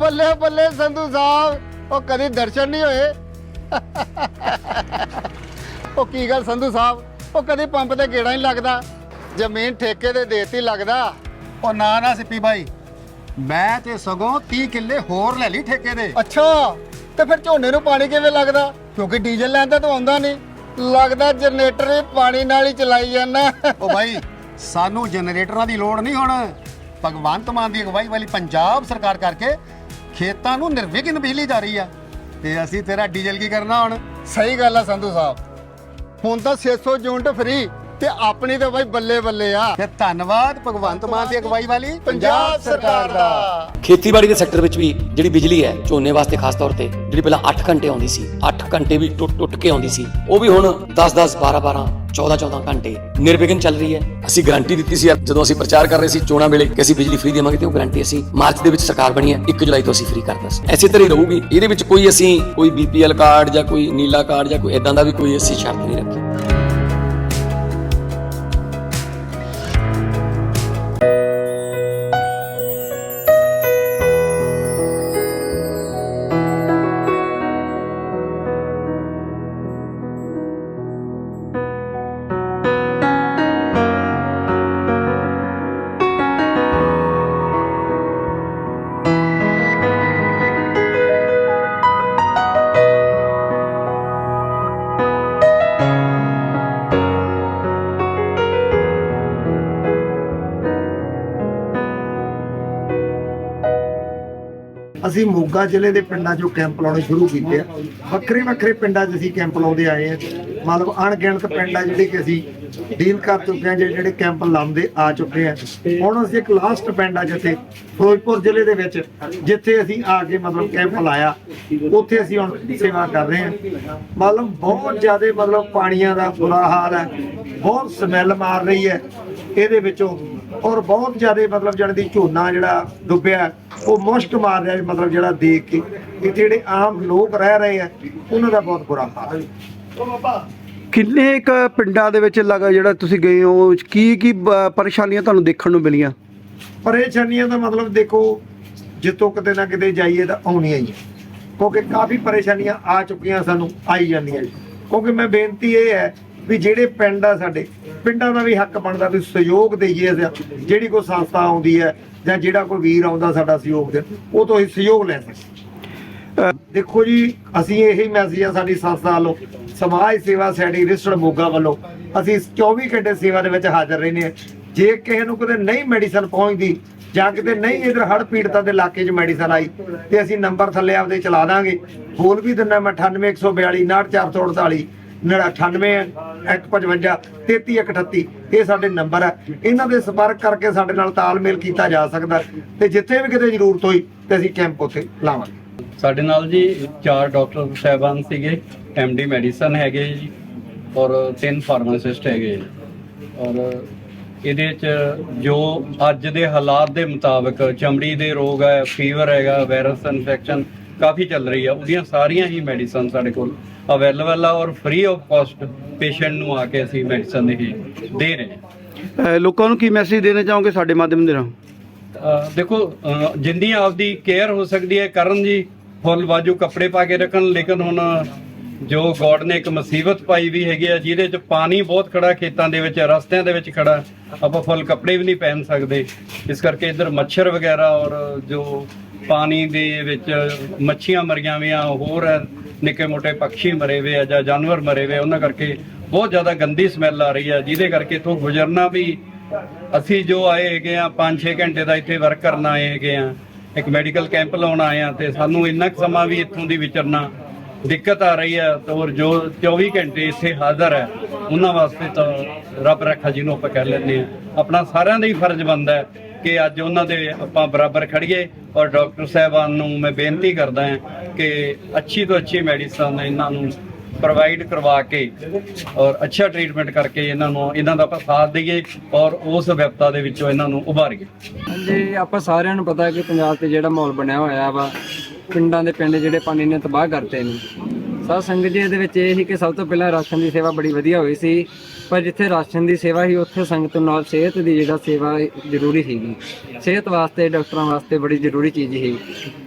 ਬੱਲੇ ਬੱਲੇ ਸੰਧੂ ਸਾਹਿਬ ਉਹ ਕਦੀ ਦਰਸ਼ਨ ਨਹੀਂ ਹੋਏ। ਉਹ ਕੀ ਗੱਲ ਸੰਧੂ ਸਾਹਿਬ ਉਹ ਕਦੀ ਪੰਪ ਤੇ ਗੇੜਾ ਨਹੀਂ ਲੱਗਦਾ। ਜ਼ਮੀਨ ਠੇਕੇ ਤੇ ਦੇਤੀ ਲੱਗਦਾ। ਉਹ ਨਾ ਨਾ ਸਿੱਪੀ ਬਾਈ ਮੈਂ ਤੇ ਸਗੋਂ 30 ਕਿੱਲੇ ਹੋਰ ਲੈ ਲਈ ਠੇਕੇ ਦੇ ਅੱਛਾ ਤੇ ਫਿਰ ਝੋਨੇ ਨੂੰ ਪਾਣੀ ਕਿਵੇਂ ਲੱਗਦਾ? ਕਿਉਂਕਿ ਡੀਜ਼ਲ ਲੈਣ ਤਾਂ ਤੂੰ ਆਉਂਦਾ ਨਹੀਂ। ਲੱਗਦਾ ਜਨਰੇਟਰ ਵੀ ਪਾਣੀ ਨਾਲ ਹੀ ਚਲਾਈ ਜਾਂਦਾ। ਉਹ ਬਾਈ ਸਾਨੂੰ ਜਨਰੇਟਰਾਂ ਦੀ ਲੋੜ ਨਹੀਂ ਹੁਣ। ਭਗਵੰਤ ਮਾਨ ਦੀ ਅਗਵਾਈ ਵਾਲੀ ਪੰਜਾਬ ਸਰਕਾਰ ਕਰਕੇ ਖੇਤਾਂ ਨੂੰ ਨਿਰਵਿਘਨ ਬਿਜਲੀ ਜਾ ਰਹੀ ਆ ਤੇ ਅਸੀਂ ਤੇਰਾ ਡੀਜ਼ਲ ਕੀ ਕਰਨਾ ਹੁਣ? ਸਹੀ ਗੱਲ ਆ ਸੰਧੂ ਸਾਹਿਬ। ਹੁਣ ਤਾਂ 600 ਯੂਨਿਟ ਫ੍ਰੀ ਤੇ ਆਪਣੀ ਤਾਂ ਬਾਈ ਬੱਲੇ ਬੱਲੇ ਆ। ਤੇ ਧੰਨਵਾਦ ਭਗਵੰਤ ਮਾਨ ਦੀ ਅਗਵਾਈ ਵਾਲੀ ਪੰਜਾਬ ਸਰਕਾਰ ਦਾ। ਖੇਤੀਬਾੜੀ ਦੇ ਸੈਕਟਰ ਵਿੱਚ ਵੀ ਜਿਹੜੀ ਬਿਜਲੀ ਹੈ ਝੋਨੇ ਵਾਸਤੇ ਖਾਸ ਤੌਰ ਤੇ ਜਿਹੜੀ ਪਹਿਲਾਂ 8 ਘੰਟੇ ਆਉਂਦੀ ਸੀ 8 ਘੰਟੇ ਵੀ ਟੁੱਟ ਟੁੱਟ ਕੇ ਆਉਂਦੀ ਸੀ ਉਹ ਵੀ ਹੁਣ 10 10 12 12 14 14 ਘੰਟੇ ਨਿਰਵਿਘਨ ਚੱਲ ਰਹੀ ਹੈ। ਅਸੀਂ ਗਾਰੰਟੀ ਦਿੱਤੀ ਸੀ ਜਦੋਂ ਅਸੀਂ ਪ੍ਰਚਾਰ ਕਰ ਰਹੇ ਸੀ ਚੋਣਾਂ ਵੇਲੇ ਕਿ ਅਸੀਂ ਬਿਜਲੀ ਫ੍ਰੀ ਦੇਵਾਂਗੇ ਤੇ ਉਹ ਗਾਰੰਟੀ ਅਸੀਂ ਮਾਰਚ ਦੇ ਵਿੱਚ ਸਰਕਾਰ ਬਣੀ ਹੈ 1 ਜੁਲਾਈ ਤੋਂ ਅਸੀਂ ਫ੍ਰੀ ਕਰਦਾ ਸੀ। ਐਸੇ ਤਰ੍ਹਾਂ ਹੀ ਰਹੂਗੀ। ਇਹਦੇ ਵਿੱਚ ਕੋਈ ਅਸੀਂ ਕੋਈ ਬੀਪੀਐਲ ਕਾਰਡ ਜਾਂ ਕੋਈ ਨੀਲਾ ਕਾਰਡ ਜਾਂ ਕੋਈ ਇਦਾਂ ਦਾ ਵੀ ਕੋਈ ਅਸੀਂ ਸ਼ਰਤ ਨਹੀਂ ਰੱਖੀ। ਅਸੀਂ ਮੋਗਾ ਜ਼ਿਲ੍ਹੇ ਦੇ ਪਿੰਡਾਂ 'ਚੋਂ ਕੈਂਪ ਲਾਉਣੇ ਸ਼ੁਰੂ ਕੀਤੇ ਆ। ਵੱਖਰੇ ਵੱਖਰੇ ਪਿੰਡਾਂ 'ਚ ਅਸੀਂ ਕੈਂਪ ਲਾਉਂਦੇ ਆਏ ਆ। ਮਤਲਬ ਅਣਗਿਣਤ ਪਿੰਡ ਆ ਜਿਹੜੇ ਕਿ ਅਸੀਂ ਡੀਲ ਕਰ ਚੁੱਕੇ ਆ, ਜਿਹੜੇ ਜਿਹੜੇ ਕੈਂਪ ਲਾਉਂਦੇ ਆ ਚੁੱਕੇ ਆ। ਹੁਣ ਅਸੀਂ ਇੱਕ ਲਾਸਟ ਪਿੰਡ ਆ ਜਿੱਥੇ ਫਿਰੋਜ਼ਪੁਰ ਜ਼ਿਲ੍ਹੇ ਦੇ ਵਿੱਚ, ਜਿੱਥੇ ਅਸੀਂ ਆ ਕੇ ਮਤਲਬ ਕੈਂਪ ਲਾਇਆ। ਉੱਥੇ ਅਸੀਂ ਹੁਣ ਸੇਵਾ ਕਰ ਰਹੇ ਹਾਂ ਮਤਲਬ ਬਹੁਤ ਜ਼ਿਆਦਾ ਮਤਲਬ ਪਾਣੀਆਂ ਦਾ ਬੁਰਾ ਹਾਲ ਹੈ। ਬਹੁਤ ਸਮੈਲ ਮਾਰ ਰਹੀ ਹੈ। ਇਹਦੇ ਵਿੱਚੋਂ ਔਰ ਬਹੁਤ ਜ਼ਿਆਦਾ ਮਤਲਬ ਜਣ ਦੀ ਝੋਨਾ ਜਿਹੜਾ ਡੁੱਬਿਆ ਉਹ ਮੁਸ਼ਕ ਮਾਰ ਰਿਹਾ ਮਤਲਬ ਜਿਹੜਾ ਦੇਖ ਕੇ ਇਹ ਜਿਹੜੇ ਆਮ ਲੋਕ ਰਹਿ ਰਹੇ ਆ ਉਹਨਾਂ ਦਾ ਬਹੁਤ ਬੁਰਾ ਹਾਲ ਹੈ। ਕਿੰਨੇ ਕ ਪਿੰਡਾਂ ਦੇ ਵਿੱਚ ਲਗਾ ਜਿਹੜਾ ਤੁਸੀਂ ਗਏ ਹੋ ਕੀ ਕੀ ਪਰੇਸ਼ਾਨੀਆਂ ਤੁਹਾਨੂੰ ਦੇਖਣ ਨੂੰ ਮਿਲੀਆਂ? ਪਰੇਸ਼ਾਨੀਆਂ ਦਾ ਮਤਲਬ ਦੇਖੋ ਜਿੱਤੋਂ ਕਿਤੇ ਨਾ ਕਿਤੇ ਜਾਈਏ ਤਾਂ ਆਉਣੀਆਂ ਹੀ ਹੈ ਕਿਉਂਕਿ ਕਾਫੀ ਪਰੇਸ਼ਾਨੀਆਂ ਆ ਚੁੱਕੀਆਂ ਸਾਨੂੰ ਆਈ ਜਾਂਦੀਆਂ ਕਿਉਂਕਿ ਮੈਂ ਬੇਨਤੀ ਇਹ ਹੈ ਵੀ ਜਿਹੜੇ ਪਿੰਡ ਆ ਸਾਡੇ ਪਿੰਡਾਂ ਦਾ ਵੀ ਹੱਕ ਬਣਦਾ ਵੀ ਸਹਿਯੋਗ ਦੇਈਏ ਜਿਹੜੀ ਕੋਈ ਸੰਸਥਾ ਆਉਂਦੀ ਹੈ ਜਾਂ ਜਿਹੜਾ ਕੋਈ ਵੀਰ ਆਉਂਦਾ ਸਾਡਾ ਸਹਿਯੋਗ ਦੇ ਉਹ ਤੋਂ ਅਸੀਂ ਸਹਿਯੋਗ ਲੈ ਸਕਦੇ ਦੇਖੋ ਜੀ, ਅਸੀਂ ਇਹੀ ਮੈਸੇਜ ਆ ਸਾਡੀ ਸੰਸਥਾ ਵੱਲੋਂ, ਸਮਾਜ ਸੇਵਾ ਸੈਡੀ ਰਿਸੜ ਮੋਗਾ ਵੱਲੋਂ। ਅਸੀਂ 24 ਘੰਟੇ ਸੇਵਾ ਦੇ ਵਿੱਚ ਹਾਜ਼ਰ ਰਹਿੰਦੇ ਹਾਂ। ਜੇ ਕਿਸੇ ਨੂੰ ਕਿਤੇ ਨਹੀਂ ਮੈਡੀਸਨ ਪਹੁੰਚਦੀ ਜਾਂ ਕਿਤੇ ਨਹੀਂ ਇਧਰ ਹੜ ਪੀੜਤਾਂ ਦੇ ਇਲਾਕੇ 'ਚ ਮੈਡੀਸਨ ਆਈ, ਤੇ ਅਸੀਂ ਨੰਬਰ ਥੱਲੇ ਆਪਦੇ ਚਲਾ ਦਾਂਗੇ। ਬੋਲ ਵੀ ਦਿੰਦਾ ਮੈਂ 98142 94448 98 155 3338 ਇਹ ਸਾਡੇ ਨੰਬਰ ਹੈ ਇਹਨਾਂ ਦੇ ਸੰਪਰਕ ਕਰਕੇ ਸਾਡੇ ਨਾਲ ਤਾਲਮੇਲ ਕੀਤਾ ਜਾ ਸਕਦਾ ਤੇ ਜਿੱਥੇ ਵੀ ਕਿਤੇ ਜ਼ਰੂਰਤ ਹੋਈ ਤੇ ਅਸੀਂ ਕੈਂਪ ਉੱਥੇ ਲਾਵਾਂਗੇ। ਸਾਡੇ ਨਾਲ ਜੀ ਚਾਰ ਡਾਕਟਰ ਸਾਹਿਬਾਨ ਸੀਗੇ ਡੀ ਮੈਡੀਸਨ ਹੈਗੇ ਜੀ, ਔਰ ਤਿੰਨ ਫਾਰਮਾਸਿਸਟ ਹੈਗੇ ਔਰ ਇਹਦੇ ਚ ਜੋ ਅੱਜ ਦੇ ਹਾਲਾਤ ਦੇ ਮੁਤਾਬਕ ਚਮੜੀ ਦੇ ਰੋਗ ਹੈ, ਫੀਵਰ ਹੈਗਾ, ਵਾਇਰਸ ਇਨਫੈਕਸ਼ਨ ਕਾਫੀ ਚੱਲ ਰਹੀ ਆ ਉਹਦੀਆਂ ਸਾਰੀਆਂ ਹੀ ਮੈਡੀਸਨ ਸਾਡੇ ਕੋਲ ਅਵੇਲੇਬਲ ਆ ਔਰ ਫ੍ਰੀ ਆਫ ਕਾਸਟ ਪੇਸ਼ੈਂਟ ਨੂੰ ਆ ਕੇ ਅਸੀਂ ਮੈਡੀਸਨ ਇਹ ਦੇ ਰਹੇ ਹਾਂ। ਲੋਕਾਂ ਨੂੰ ਕੀ ਮੈਸੇਜ ਦੇਣਾ ਚਾਹੋਗੇ ਸਾਡੇ ਮਾਧਿਅਮ ਦੇ ਨਾਲ? ਅਹ ਦੇਖੋ ਅਹ ਜਿੰਨੀ ਆਪਦੀ ਕੇਅਰ ਹੋ ਸਕਦੀ ਹੈ ਕਰਨ ਜੀ ਫੁੱਲ ਬਾਜੂ ਕੱਪੜੇ ਪਾ ਕੇ ਰੱਖਣ ਲੇਕਿਨ ਹੁਣ ਜੋ ਗੋਡ ਨੇ ਇੱਕ ਮੁਸੀਬਤ ਪਾਈ ਵੀ ਹੈਗੀ ਆ ਜਿਹਦੇ ਚ ਪਾਣੀ ਬਹੁਤ ਖੜਾ ਖੇਤਾਂ ਦੇ ਵਿੱਚ ਰਸਤਿਆਂ ਦੇ ਵਿੱਚ ਖੜਾ ਆਪਾਂ ਫੁੱਲ ਕੱਪੜੇ ਵੀ ਨਹੀਂ ਪਹਿਨ ਸਕਦੇ। ਇਸ ਕਰਕੇ ਇੱਧਰ ਮੱਛਰ ਵਗੈਰਾ ਔਰ ਜੋ ਪਾਣੀ ਦੇ ਵਿੱਚ ਮੱਛੀਆਂ ਮਰੀਆਂ ਵੀਆਂ ਹੋਰ ਨਿੱਕੇ ਮੋਟੇ ਪੰਛੀ ਮਰੇ ਵੇ ਆ ਜਾਂ ਜਾਨਵਰ ਮਰੇ ਵੇ ਉਹਨਾਂ ਕਰਕੇ ਬਹੁਤ ਜ਼ਿਆਦਾ ਗੰਦੀ ਸਮੈਲ ਆ ਰਹੀ ਆ, ਜਿਹਦੇ ਕਰਕੇ ਇੱਥੋਂ ਗੁਜ਼ਰਨਾ ਵੀ ਅਸੀਂ ਜੋ ਆਏ ਹੈਗੇ ਆ 5-6 ਘੰਟੇ ਦਾ ਇੱਥੇ ਵਰਕ ਕਰਨ ਆਏ ਹੈਗੇ ਆ, ਇੱਕ ਮੈਡੀਕਲ ਕੈਂਪ ਲਾਉਣ ਆਏ ਆ ਤੇ ਸਾਨੂੰ ਇੰਨਾ ਕੁ ਸਮਾਂ ਵੀ ਇੱਥੋਂ ਦੀ ਵਿਚਰਨਾ ਦਿੱਕਤ ਆ ਰਹੀ ਹੈ ਤੇ ਔਰ ਜੋ 24 ਘੰਟੇ ਇੱਥੇ ਹਾਜ਼ਰ ਹੈ ਉਹਨਾਂ ਵਾਸਤੇ ਤਾਂ ਰੱਬ ਰੱਖਾ ਜਿਹਨੂੰ ਆਪਾਂ ਕਹਿ ਲੈਂਦੇ ਆ। ਆਪਣਾ ਸਾਰਿਆਂ ਦਾ ਹੀ ਫਰਜ਼ ਬਣਦਾ ਹੈ ਕਿ ਅੱਜ ਉਹਨਾਂ ਦੇ ਆਪਾਂ ਬਰਾਬਰ ਖੜੀਏ ਔਰ ਡਾਕਟਰ ਸਾਹਿਬਾਨ ਨੂੰ ਮੈਂ ਬੇਨਤੀ ਕਰਦਾ ਹਾਂ ਕਿ ਅੱਛੀ ਤੋਂ ਅੱਛੀ ਮੈਡੀਸਨ ਇਹਨਾਂ ਨੂੰ ਪ੍ਰੋਵਾਈਡ ਕਰਵਾ ਕੇ ਔਰ ਅੱਛਾ ਟ੍ਰੀਟਮੈਂਟ ਕਰਕੇ ਇਹਨਾਂ ਨੂੰ, ਇਹਨਾਂ ਦਾ ਆਪਾਂ ਸਾਥ ਦਈਏ ਔਰ ਉਸ ਵਿਪਤਾ ਦੇ ਵਿੱਚੋਂ ਇਹਨਾਂ ਨੂੰ ਉਭਾਰੀਏ। ਜੀ ਆਪਾਂ ਸਾਰਿਆਂ ਨੂੰ ਪਤਾ ਕਿ ਪੰਜਾਬ ਤੇ ਜਿਹੜਾ ਮਾਹੌਲ ਬਣਿਆ ਹੋਇਆ ਵਾ, ਪਿੰਡਾਂ ਦੇ ਪਿੰਡ ਜਿਹੜੇ ਪਾਣੀ ਨੇ ਤਬਾਹ ਕਰਤੇ ਨੇ। ਸਾਧ ਸੰਗਤ ਜੀ, ਇਹਦੇ ਵਿੱਚ ਇਹ ਸੀ ਕਿ ਸਭ ਤੋਂ ਪਹਿਲਾਂ ਰਾਸ਼ਨ ਦੀ ਸੇਵਾ ਬੜੀ ਵਧੀਆ ਹੋਈ ਸੀ, ਪਰ ਜਿੱਥੇ ਰਾਸ਼ਨ ਦੀ ਸੇਵਾ ਸੀ, ਉੱਥੇ ਸੰਗਤ ਨਾਲ ਸਿਹਤ ਦੀ ਜਿਹੜਾ ਸੇਵਾ ਜ਼ਰੂਰੀ ਸੀਗੀ। ਸਿਹਤ ਵਾਸਤੇ, ਡਾਕਟਰਾਂ ਵਾਸਤੇ ਬੜੀ ਜ਼ਰੂਰੀ ਚੀਜ਼ ਸੀ।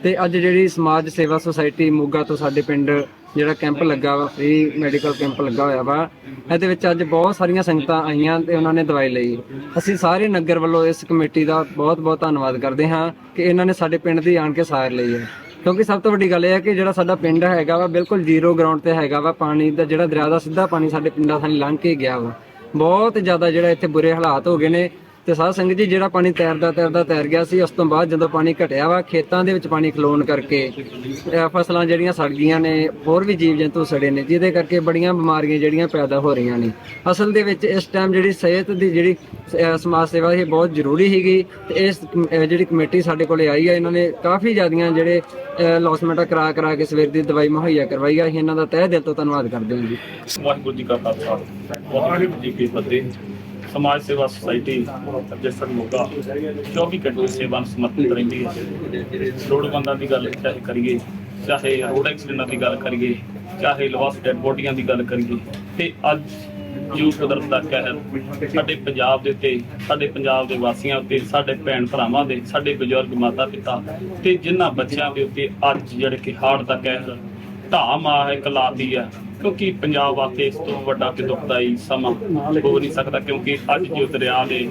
ਤੇ ਅੱਜ ਜਿਹੜੀ ਸਮਾਜ ਸੇਵਾ ਸੁਸਾਇਟੀ ਮੋਗਾ ਤੋਂ ਸਾਡੇ ਪਿੰਡ ਜਿਹੜਾ ਕੈਂਪ ਲੱਗਾ ਵਾ ਫ੍ਰੀ ਮੈਡੀਕਲ ਕੈਂਪ ਲੱਗਾ ਹੋਇਆ ਵਾ, ਇਹਦੇ ਵਿੱਚ ਅੱਜ ਬਹੁਤ ਸਾਰੀਆਂ ਸੰਗਤਾਂ ਆਈਆਂ ਤੇ ਉਹਨਾਂ ਨੇ ਦਵਾਈ ਲਈ। ਅਸੀਂ ਸਾਰੇ ਨਗਰ ਵੱਲੋਂ ਇਸ ਕਮੇਟੀ ਦਾ ਬਹੁਤ ਬਹੁਤ ਧੰਨਵਾਦ ਕਰਦੇ ਹਾਂ ਕਿ ਇਹਨਾਂ ਨੇ ਸਾਡੇ ਪਿੰਡ ਦੀ ਆਣ ਕੇ ਸਾਰ ਲਈ ਹੈ। ਕਿਉਂਕਿ ਸਭ ਤੋਂ ਵੱਡੀ ਗੱਲ ਇਹ ਹੈ ਕਿ ਜਿਹੜਾ ਸਾਡਾ ਪਿੰਡ ਹੈਗਾ ਵਾ, ਬਿਲਕੁਲ ਜ਼ੀਰੋ ਗਰਾਊਂਡ ਤੇ ਹੈਗਾ ਵਾ, ਪਾਣੀ ਦਾ ਜਿਹੜਾ ਦਰਿਆ ਦਾ ਸਿੱਧਾ ਪਾਣੀ ਸਾਡੇ ਪਿੰਡਾਂ ਥਾਣੀ ਲੰਘ ਕੇ ਗਿਆ ਵਾ। ਬਹੁਤ ਜ਼ਿਆਦਾ ਜਿਹੜਾ ਇੱਥੇ ਬੁਰੇ ਹਾਲਾਤ ਹੋ ਗਏ ਨੇ। ਤੇ ਸਾਧ ਸੰਗਤ ਜੀ, ਜਿਹੜਾ ਪਾਣੀ ਤੈਰਦਾ ਤੈਰਦਾ ਤੈਰ ਗਿਆ ਸੀ, ਉਸ ਤੋਂ ਬਾਅਦ ਜਦੋਂ ਪਾਣੀ ਘਟਿਆ ਵਾ, ਖੇਤਾਂ ਦੇ ਵਿੱਚ ਪਾਣੀ ਖਲੋਣ ਕਰਕੇ ਫਸਲਾਂ ਜਿਹੜੀਆਂ ਸੜ ਗਈਆਂ ਨੇ, ਹੋਰ ਵੀ ਜੀਵ ਜੰਤੂ ਸੜੇ ਨੇ, ਜਿਹਦੇ ਕਰਕੇ ਬੜੀਆਂ ਬਿਮਾਰੀਆਂ ਜਿਹੜੀਆਂ ਪੈਦਾ ਹੋ ਰਹੀਆਂ ਨੇ। ਅਸਲ ਦੇ ਵਿੱਚ ਇਸ ਟਾਈਮ ਜਿਹੜੀ ਸਿਹਤ ਦੀ ਜਿਹੜੀ ਸਮਾਜ ਸੇਵਾ ਇਹ ਬਹੁਤ ਜ਼ਰੂਰੀ ਸੀਗੀ ਤੇ ਇਸ ਜਿਹੜੀ ਕਮੇਟੀ ਸਾਡੇ ਕੋਲੇ ਆਈ ਹੈ ਇਹਨਾਂ ਨੇ ਕਾਫੀ ਜ਼ਿਆਦੀਆਂ ਜਿਹੜੇ ਲੌਸਮੈਂਟਾਂ ਕਰਾ ਕਰਾ ਕੇ ਸਵੇਰ ਦੀ ਦਵਾਈ ਮੁਹੱਈਆ ਕਰਵਾਈ ਆ, ਅਸੀਂ ਇਹਨਾਂ ਦਾ ਤਹਿ ਦਿਲ ਤੋਂ ਧੰਨਵਾਦ ਕਰਦੇ ਹਾਂ ਜੀ। ਵਾਹਿਗੁਰੂ ਜੀ ਕਾ ਖਾਲਸਾ, ਵਾਹਿਗੁਰੂ ਜੀ ਕੀ ਫਤਿਹ। ਸਮਾਜ ਸੇਵਾ ਸੁਸਾਇਟੀ ਰਜਿਸਟਰ ਮੋਗਾ 24 ਘੰਟੇ ਸੇਵਾ ਨੂੰ ਸਮਰਪਿਤ ਰਹਿੰਦੀ ਹੈ। ਲੋੜਵੰਦਾਂ ਦੀ ਗੱਲ ਚਾਹੇ ਕਰੀਏ, ਚਾਹੇ ਰੋਡ ਐਕਸੀਡੈਂਟਾਂ ਦੀ ਗੱਲ ਕਰੀਏ, ਚਾਹੇ ਲਵਾਸ ਡੈਡ ਬੋਡੀਆਂ ਦੀ ਗੱਲ ਕਰੀਏ, ਤੇ ਅੱਜ ਜੋ ਕੁਦਰਤ ਦਾ ਕਹਿਰ ਸਾਡੇ ਪੰਜਾਬ ਦੇ ਉੱਤੇ, ਸਾਡੇ ਪੰਜਾਬ ਦੇ ਵਾਸੀਆਂ ਉੱਤੇ, ਸਾਡੇ ਭੈਣ ਭਰਾਵਾਂ ਦੇ, ਸਾਡੇ ਬਜ਼ੁਰਗ ਮਾਤਾ ਪਿਤਾ ਤੇ ਜਿਨ੍ਹਾਂ ਬੱਚਿਆਂ ਦੇ ਉੱਤੇ ਅੱਜ ਜਿਹੜੇ ਕਿ ਹਾੜ ਦਾ ਕਹਿਰ ਢਾਹ ਮਾਰ ਇੱਕ ਲਾਤੀ ਆ ਕਿਉਂਕਿ ਪੰਜਾਬ ਵਾਸਤੇ ਇਸ ਤੋਂ ਵੱਡਾ ਕਿ ਦੁਖਦਾਈ ਸਮਾਂ ਹੋ ਨਹੀਂ ਸਕਦਾ, ਕਿਉਂਕਿ ਅੱਜ ਜੋ ਦਰਿਆ ਦੇ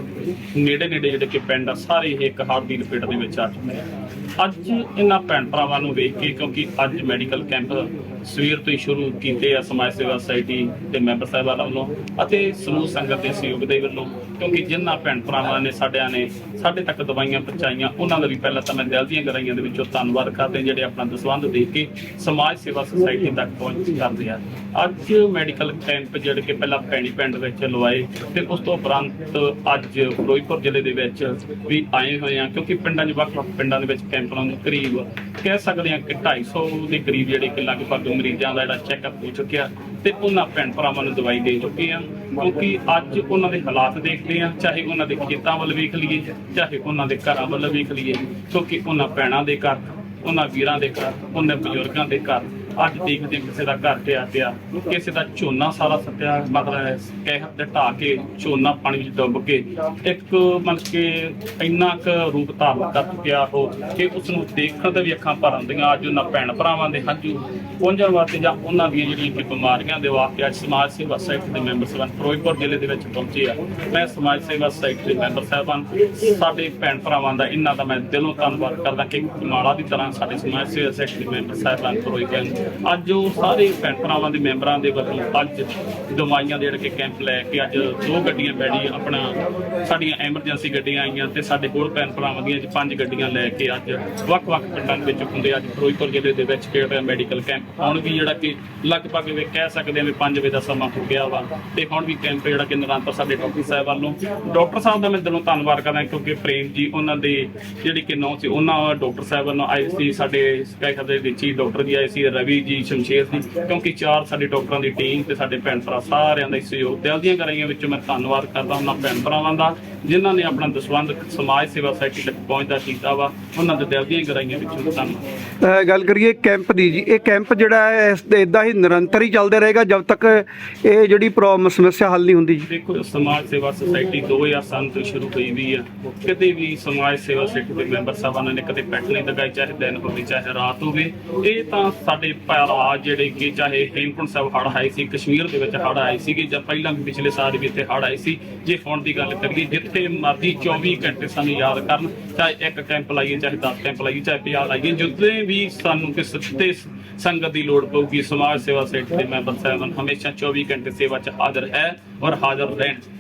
ਨੇੜੇ ਨੇੜੇ ਜਿਹੜੇ ਕਿ ਪਿੰਡ ਆ, ਸਾਰੇ ਹੀ ਇੱਕ ਹੜ੍ਹ ਦੀ ਲਪੇਟ ਦੇ ਵਿੱਚ ਆ ਚੁੱਕੇ ਅੱਜ ਇਹਨਾਂ ਭੈਣ ਭਰਾਵਾਂ ਨੂੰ ਵੇਖ ਕੇ, ਕਿਉਂਕਿ ਅੱਜ ਮੈਡੀਕਲ ਕੈਂਪ ਸਵੇਰ ਤੋਂ ਹੀ ਸ਼ੁਰੂ ਕੀਤੇ ਆ ਸਮਾਜ ਸੇਵਾ ਸੁਸਾਇਟੀ ਦੇ ਮੈਂਬਰ ਸਾਹਿਬਾਨ ਵੱਲੋਂ ਅਤੇ ਸਮੂਹ ਸੰਗਤ ਦੇ ਸਹਿਯੋਗ ਦੇ ਵੱਲੋਂ, ਕਿਉਂਕਿ ਜਿਨ੍ਹਾਂ ਭੈਣ ਭਰਾਵਾਂ ਨੇ ਸਾਡਿਆਂ ਨੇ ਸਾਡੇ ਤੱਕ ਦਵਾਈਆਂ ਪਹੁੰਚਾਈਆਂ, ਉਹਨਾਂ ਦਾ ਵੀ ਪਹਿਲਾਂ ਤਾਂ ਮੈਂ ਦਿਲ ਦੀਆਂ ਗਰਾਈਆਂ ਦੇ ਵਿੱਚੋਂ ਧੰਨਵਾਦ ਕਰਦੇ, ਜਿਹੜੇ ਆਪਣਾ ਦਸਵੰਧ ਦੇ ਕੇ ਸਮਾਜ ਸੇਵਾ ਸੁਸਾਇਟੀ ਤੱਕ ਪਹੁੰਚ ਕਰਦੇ ਆ। ਅੱਜ ਮੈਡੀਕਲ ਕੈਂਪ ਜਿਹੜੇ ਕਿ ਪਹਿਲਾਂ ਪੈਣੀ ਪਿੰਡ ਵਿੱਚ ਲਵਾਏ ਤੇ ਉਸ ਤੋਂ ਉਪਰੰਤ ਅੱਜ ਫਿਰੋਜ਼ਪੁਰ ਜ਼ਿਲ੍ਹੇ ਦੇ ਵਿੱਚ ਵੀ ਆਏ ਹੋਏ ਆ, ਕਿਉਂਕਿ ਪਿੰਡਾਂ 'ਚ ਵੱਖ-ਵੱਖ ਪਿੰਡਾਂ ਦੇ ਵਿੱਚ ਕੈਂਪ ਲਾਉਣ ਕਰੀਬ ਕਹਿ ਸਕਦੇ ਆ ਕਿ 250 ਦੇ ਕਰੀਬ ਜਿਹੜੇ ਕਿ ਲਗਭਗ ਮਰੀਜ਼ਾਂ ਦਾ ਜਿਹੜਾ ਚੈੱਕਅਪ ਹੋ ਚੁੱਕਿਆ ਤੇ ਉਹਨਾਂ ਭੈਣ ਭਰਾਵਾਂ ਨੂੰ ਦਵਾਈ ਦੇ ਚੁੱਕੇ ਆ, ਕਿਉਂਕਿ ਅੱਜ ਉਹਨਾਂ ਦੇ ਹਾਲਾਤ ਦੇਖਦੇ ਆ, ਚਾਹੇ ਉਹਨਾਂ ਦੇ ਖੇਤਾਂ ਵੱਲ ਵੇਖ ਲਈਏ, ਚਾਹੇ ਉਹਨਾਂ ਦੇ ਘਰਾਂ ਵੱਲ ਵੇਖ ਲਈਏ, ਕਿਉਂਕਿ ਉਹਨਾਂ ਭੈਣਾਂ ਦੇ ਘਰ, ਉਹਨਾਂ ਵੀਰਾਂ ਦੇ ਘਰ, ਉਹਨਾਂ ਬਜ਼ੁਰਗਾਂ ਦੇ ਘਰ ਅੱਜ ਦੇਖਦੇ ਕਿਸੇ ਦਾ ਘਰ ਪਿਆ ਪਿਆ ਕਿਸੇ ਦਾ ਝੋਨਾ ਸਾਰਾ ਸੱਤਿਆ, ਮਤਲਬ ਕਹਿਰ ਦੇ ਢਾਹ ਕੇ ਝੋਨਾ ਪਾਣੀ ਵਿੱਚ ਡੁੱਬ ਕੇ, ਇੱਕ ਮਤਲਬ ਕਿ ਇੰਨਾ ਕੁ ਰੂਪ ਧਾਰਨ ਕਰ ਚੁੱਕਿਆ ਉਹ, ਕਿ ਉਸ ਨੂੰ ਦੇਖਣ ਤੇ ਵੀ ਅੱਖਾਂ ਭਰ ਆਉਂਦੀਆਂ, ਅੱਜ ਉਹਨਾਂ ਭੈਣ ਭਰਾਵਾਂ ਦੇ ਹੰਝੂ ਪਹੁੰਚਣ ਵਾਸਤੇ ਜਾਂ ਉਹਨਾਂ ਦੀਆਂ ਜਿਹੜੀਆਂ ਕਿ ਬਿਮਾਰੀਆਂ ਦੇ ਵਾਸਤੇ ਅੱਜ ਸਮਾਜ ਸੇਵਾ ਸੁਸਾਇਟੀ ਦੇ ਮੈਂਬਰ ਸਭਾ ਫਿਰੋਜ਼ਪੁਰ ਜ਼ਿਲ੍ਹੇ ਦੇ ਵਿੱਚ ਪਹੁੰਚੇ ਆ। ਮੈਂ ਸਮਾਜ ਸੇਵਾ ਸੁਸਾਇਟੀ ਦੇ ਮੈਂਬਰ ਸਾਹਿਬਾਨ, ਸਾਡੇ ਭੈਣ ਭਰਾਵਾਂ ਦਾ ਇਹਨਾਂ ਦਾ ਮੈਂ ਦਿਲੋਂ ਧੰਨਵਾਦ ਕਰਦਾ ਕਿ ਮਾਲਾ ਦੀ ਤਰ੍ਹਾਂ ਸਾਡੇ ਸਮਾਜ ਸੇਵਾ ਸੁਸਾਇਟੀ ਦੇ ਮੈਂਬਰ ਸਾਹਿਬਾਨ ਫਿਰੋਜ਼ਪੁਰ ਅੱਜ ਉਹ ਸਾਰੇ ਭੈਣ ਭਰਾਵਾਂ ਦੇ ਮੈਂਬਰਾਂ ਦੇ ਵੱਲੋਂ ਅੱਜ ਦਵਾਈਆਂ ਦੇ ਜਿਹੜੇ ਕੈਂਪ ਲੈ ਕੇ ਅੱਜ ਦੋ ਗੱਡੀਆਂ ਬੈੜੀ ਆਪਣਾ ਸਾਡੀਆਂ ਐਮਰਜੈਂਸੀ ਗੱਡੀਆਂ ਆਈਆਂ ਤੇ ਸਾਡੇ ਹੋਰ ਭੈਣ ਭਰਾਵਾਂ ਦੀਆਂ ਅੱਜ ਪੰਜ ਗੱਡੀਆਂ ਲੈ ਕੇ ਅੱਜ ਵੱਖ-ਵੱਖ ਪਿੰਡਾਂ ਦੇ ਵਿੱਚ ਹੁੰਦੇ ਅੱਜ ਫਿਰੋਜ਼ਪੁਰ ਜ਼ਿਲ੍ਹੇ ਦੇ ਵਿੱਚ ਕਿਹੜਾ ਮੈਡੀਕਲ ਕੈਂਪ ਹੁਣ ਵੀ ਜਿਹੜਾ ਕਿ ਲਗਭਗ ਵੀ ਕਹਿ ਸਕਦੇ ਹਾਂ ਵੀ 5 ਵਜੇ ਦਾ ਸਮਾਂ ਹੋ ਗਿਆ ਵਾ ਤੇ ਹੁਣ ਵੀ ਕੈਂਪ ਜਿਹੜਾ ਕਿ ਨਿਰੰਤਰ ਸਾਡੇ ਡਾਕਟਰ ਸਾਹਿਬ ਵੱਲੋਂ ਡਾਕਟਰ ਸਾਹਿਬ ਦਾ ਮੈਂ ਦਿਲੋਂ ਧੰਨਵਾਦ ਕਰਦਾ ਕਿਉਂਕਿ ਪ੍ਰੇਮ ਜੀ ਉਹਨਾਂ ਦੇ ਜਿਹੜੀ ਕਿ ਨੌ ਸੀ, ਉਹਨਾਂ ਡਾਕਟਰ ਸਾਹਿਬ ਵੱਲੋਂ ਆਏ ਸੀ, ਸਾਡੇ ਸਪੈਸ਼ਲ ਦੇ ਵਿੱਚ ਡਾਕਟਰ ਜੀ ਆਏ ਸੀ, ਰਵੀ ਜੀ ਸ਼ਮਸ਼ੇਰ ਜੀ ਕਿਉਂਕਿ ਚਾਰ ਸਾਡੇ ਡਾਕਟਰਾਂ ਦੀ ਟੀਮ ਤੇ ਸਾਡੇ ਭੈਣ ਭਰਾ ਸਾਰਿਆਂ ਦਾ ਸਹਿਯੋਗ ਦਿਲ ਦੀਆਂ ਕਰਾਈਆਂ ਵਿੱਚੋਂ ਮੈਂ ਧੰਨਵਾਦ ਕਰਦਾ ਉਹਨਾਂ ਭੈਣ ਭਰਾਵਾਂ ਦਾ। ਜਿਨ੍ਹਾਂ ਨੇ ਆਪਣਾ ਦਸਵੰਧ ਸਮਾਜ ਸੇਵਾ ਸੁਸਾਇਟੀ ਤੱਕ ਪਹੁੰਚਦਾ ਕੀਤਾ ਵਾ ਉਹਨਾਂ ਦੇ ਦਿਲ ਦੀਆਂ ਕਰਾਈਆਂ ਵਿੱਚੋਂ ਧੰਨਵਾਦ ਗੱਲ ਕਰੀਏ ਕੈਂਪ ਦੀ ਜੀ ਇਹ ਕੈਂਪ ਜਿਹੜਾ ਹੈ ਇਸ ਇਦਾਂ ਹੀ ਨਿਰੰਤਰ ਹੀ ਚੱਲਦਾ ਰਹੇਗਾ ਜਦ ਤੱਕ ਇਹ ਜਿਹੜੀ ਪ੍ਰੋਬਲਮ ਸਮੱਸਿਆ ਹੱਲ ਨਹੀਂ ਹੁੰਦੀ ਜੀ। ਦੇਖੋ ਸਮਾਜ ਸੇਵਾ ਸੁਸਾਇਟੀ 2007 ਤੋਂ ਸ਼ੁਰੂ ਹੋਈ ਵੀ ਆ। ਕਦੇ ਵੀ ਸਮਾਜ ਸੇਵਾ ਸੁਸਾਇਟੀ ਦੇ ਮੈਂਬਰ ਸਾਹਿਬਾਨਾਂ ਨੇ ਕਦੇ ਪੈਟ ਨਹੀਂ ਲਗਾਈ ਚਾਹੇ ਦਿਨ ਹੋਵੇ ਚਾਹੇ ਰਾਤ ਹੋਵੇ ਇਹ ਤਾਂ ਸਾਡੇ ਭਰਾ ਜਿਹੜੇ ਕਿ ਚਾਹੇ ਹੇਮਕੁੰਟ ਸਾਹਿਬ ਹੜ੍ਹ ਆਏ ਸੀ ਕਸ਼ਮੀਰ ਦੇ ਵਿੱਚ ਹੜ੍ਹ ਆਏ ਸੀਗੇ ਜਾਂ ਪਹਿਲਾਂ ਵੀ ਪਿਛਲੇ ਸਾਲ ਵੀ ਇੱਥੇ ਹੜ੍ਹ ਆਏ ਸੀ ਜੇ ਹੁਣ ਦੀ ਗੱਲ ਕਰੀਏ ਜਿੱਥੇ ਜਿੱਥੇ ਮਰਜ਼ੀ 24 ਘੰਟੇ ਸਾਨੂੰ ਯਾਦ ਕਰਨ, ਚਾਹੇ ਇੱਕ ਕੈਂਪ ਲਾਈਏ, ਚਾਹੇ 10 ਕੈਂਪ ਲਾਈਏ, ਚਾਹੇ 50 ਲਾਈਏ, ਜਿੱਥੇ ਵੀ ਸਾਨੂੰ ਕਿਸੇ ਤੇ ਸੰਗਤ ਦੀ ਲੋੜ ਪਊਗੀ, ਸਮਾਜ ਸੇਵਾ ਸੁਸਾਇਟੀ ਦੇ ਮੈਂਬਰ ਸਾਹਿਬਾਨ ਹਮੇਸ਼ਾ 24 ਘੰਟੇ ਸੇਵਾ 'ਚ ਹਾਜ਼ਰ ਹੈ ਔਰ ਹਾਜ਼ਰ ਰਹਿਣ।